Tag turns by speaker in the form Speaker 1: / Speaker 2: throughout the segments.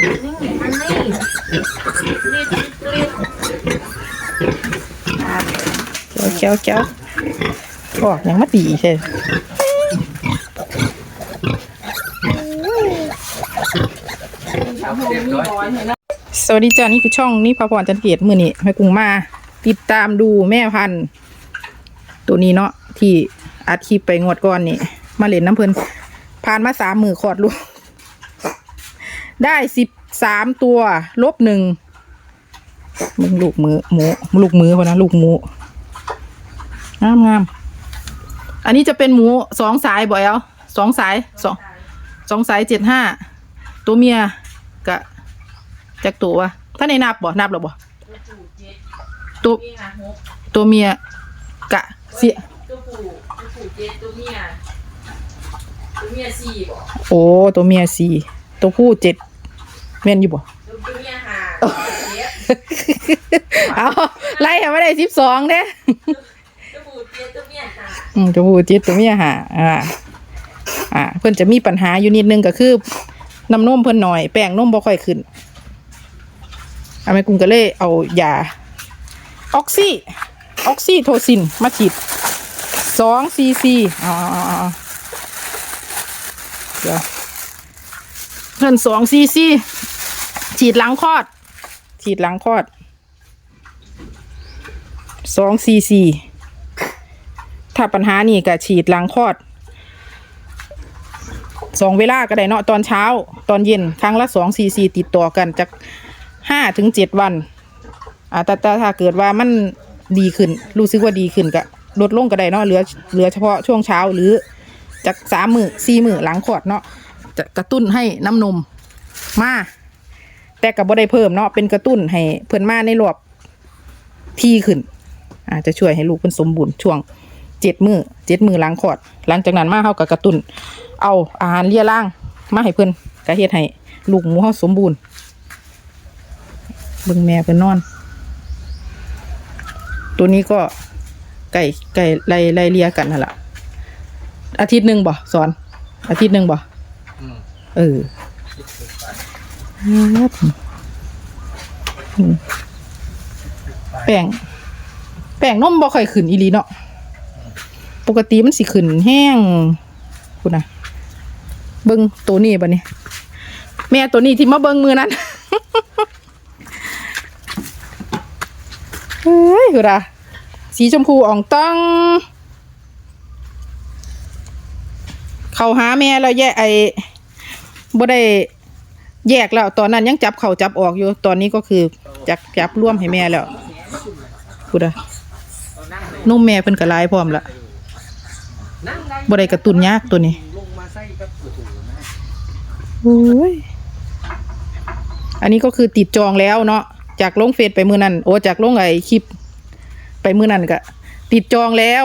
Speaker 1: นี่มันนี่รีดรีด
Speaker 2: เจ้าเจ้าเจ้าออกยังมาตีใช่สวัสดีจ้านี่คือช่องนี่พระพรจันเกตมือนี้แม่กุ้งมา ติดตามดูแม่พันธุ์ตัวนี้เนาะที่อัดคลิปไปงวดก่อนนี่ มาเล่นน้ำเพลินผ่านมาสามมือขอดลูก ได้สิบสามตัว ลบหนึ่งมึงลูกมือหมูลูกมือพอนะลูกหมูงามงามอันนี้จะเป็นหมูสองสายบ่อยเอาสองสายสองสองสายเจ็ดห้าตัวเมียกะจากตัววะถ้าในนับบ่นับหรอบ่ตัว
Speaker 1: นี่ค่ะหก
Speaker 2: ตัวเมียกะเสีย
Speaker 1: ตัวผู้ตัวผู้เจ็ดตัวเมียตัวเมียสี่บ่
Speaker 2: โอ้ตัวเมียสี่ตัวผู้เจ็ด แม่นอยู่บ่
Speaker 1: ตัวตัวเมียห้าตัวเจ็ด
Speaker 2: เอาไล่ให้ไม่ได้สิบสองเด้
Speaker 1: ตัวผู้เจ็ดตัวเมียห้า
Speaker 2: อืมตัวผู้เจ็ดตัวเมียหาอ่า อ่า เพิ่นจะมีปัญหาอยู่นิดนึงก็คือน้ำนมเพิ่นหน่อย แป้งนมบ่ค่อยขึ้นอาแม่กุ้งก็เลยเอายาออกซิออกซิโทซิน มาฉีดสองซีซีเอาเอาเอาเอาเดี๋ยวเพิ่นสองซีซี ฉีดหลังคลอด ฉีดหลังคลอดสองซีซีถ้าปัญหานี่ก็ฉีดหลังคลอดสองเวลาก็ได้เนาะตอนเช้า ตอนเย็นครั้งละสองซีซีติดต่อกันจากห้าถึงเจ็ดวันอ่าแต่ถ้าเกิดว่ามันดีขึ้น รู้สึกว่าดีขึ้นก็ลดลงก็ได้เนาะเหลือเหลือเฉพาะช่วงเช้าหรือจากสามมือสี่มือหลังคลอดเนาะจะกระตุ้นให้น้ำนมมา แต่กับบ่ได้เพิ่มเนาะเป็นกระตุ้นให้เพิ่นมาในรอบที่ขึ้น อาจจะช่วยให้ลูกเพิ่นสมบูรณ์ช่วงเจ็ดมือเจ็ดมือล้างคอด หลังจากนั้นมาเฮากับกระตุนเอาอาหารเลี้ยร่างมาให้เพิ่นกะเฮ็ดให้ลูกหมูเฮาสมบูรณ์เบิ่งแม่เพิ่นนอน ตัวนี้ก็ไก่ไก่ไล่ไล่เลียกันนั่นแหละอาทิตย์หนึ่งบ่สอน อาทิตย์หนึ่งบ่
Speaker 3: อืม
Speaker 2: เอออืม แป้งแป้งนมบ่ค่อยขึ้นอีหลีเนาะปกติมันสิขึ้นแห้งคุณนะเบิ้งตัวนี้บัดนี้แม่ตัวนี้ที่มาเบิ้งมือนั้นเฮ้ยคุณอะสีชมพูอ่องต้องเขาหาแม่แล้วแยกไอ้บ่ได้ แยกแล้ว ตอนนั้นยังจับเข่าจับออกอยู่ ตอนนี้ก็คือจับจับร่วมให้แม่แล้วคุณอะนุ่มแม่เพิ่นกระลายพร้อมละ
Speaker 3: นั่งได้
Speaker 2: บ่ได้กระตุนยากตัวนี้โอ้ยอันนี้ก็คือติดจองแล้วเนาะจากลงเฟซไปมือนั้นโอ้จากลงไอคลิป ไปมือนั้นก็ติดจองแล้ว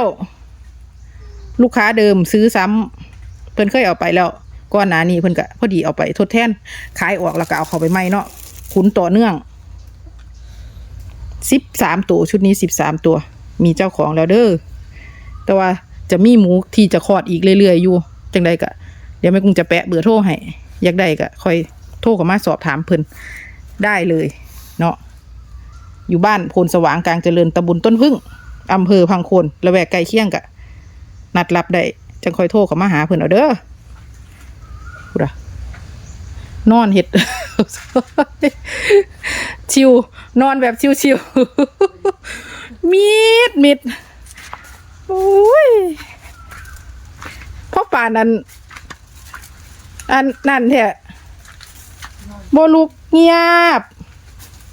Speaker 2: ลูกค้าเดิมซื้อซ้ำเพิ่นเคยเอาไปแล้ว ก่อนหนานี้เพิ่นก็พอดีเอาไปทดแทนขายออกแล้วก็เอาเข้าไปใหม่เนาะขุนต่อเนื่องสิบสามตัวชุดนี้สิบสามตัว มีเจ้าของแล้วเด้อแต่ว่าจะมีหมูที่จะคลอดอีกเรื่อยๆอยู่จังใดก็เดี๋ยวแม่กุ้งจะแปะเบอร์โทรให้อยากได้ก็ค่อยโทรเข้ามาสอบถามเพิ่นได้เลย เนาะอยู่บ้านโพนสว่างกลางเจริญตำบลต้นพึ่งอำเภอพังโคนละแวกไกลเคียงกะนัดรับได้จังค่อยโทรเข้ามาหาเพิ่นเอาเด้อ พูดอะนอนเห็ด ชิวนอนแบบชิวๆมิดมิดโอ้ยพ่อป่านนั้นอันนั่นแท้บลูกเงียบ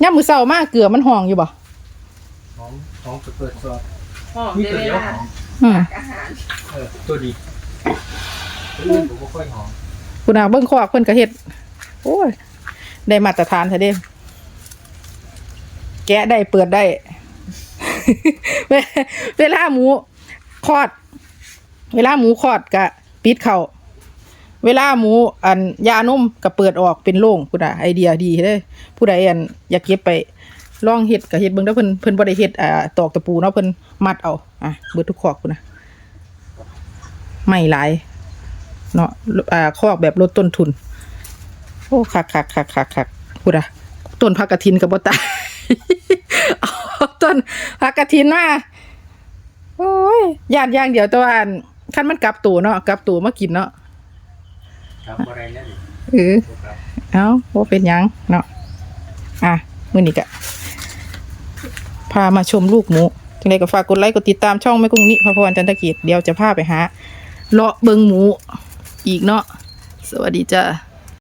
Speaker 2: ย่ามมือเศร้ามากเกลือมันห้องอยู่บ่
Speaker 3: ของของเปิดสอบ
Speaker 1: หอม
Speaker 3: มี
Speaker 1: ได้
Speaker 3: ตัว
Speaker 1: เว
Speaker 3: เดียว
Speaker 1: ลา
Speaker 3: หอม
Speaker 2: อืม
Speaker 1: อาหาร
Speaker 3: เออตัวดีตัวอื่นผมก็ค่อยหอม
Speaker 2: คุณอาเบิ้งคอกเพิ่นก็เฮ็ด โอ้ย ได้มาตรฐานแท้เด้ แกะได้เปิดได้ เวลาหมูคลอด เวลาหมูคลอดก็ปิดเขาเวลาหมูอันยานมก็เปิดออกเป็นโล่งคุณอาไอเดียดีเด้ผู้ใดอันอยากเก็บไปลองเฮ็ดก็เฮ็ดเบิ่งเด้อเพิ่นเพิ่นบ่ได้เฮ็ดอ่าตอกตะปูเนาะเพิ่นมัดเอาอะเบิดทุกคอกคุณนะไม่หลาย เนาะอ่าคอกแบบลดต้นทุนอ้คักคักคักคักคักพูดอะต้นผักกระถินกับบ่ตายเอาต้นผักกระถินมาโอ้ยย่านอย่างเดียวแตัวาอันคันมันกลับตัวเนาะกลับตัวมากินเนาะ
Speaker 3: ครับอะไรแล้วนี่
Speaker 2: เออ
Speaker 3: ครับ
Speaker 2: เอาว่าเป็นหยังเนาะอะมือนี้กะพามาชมลูกหมูจังไดก็ฝากกดไลค์กดติดตามช่องแม่กุ้งนิพพรจันทกิจเดี๋ยวจะพาไปหาเลาะเบิงหมู อีกเนาะสวัสดีจ้า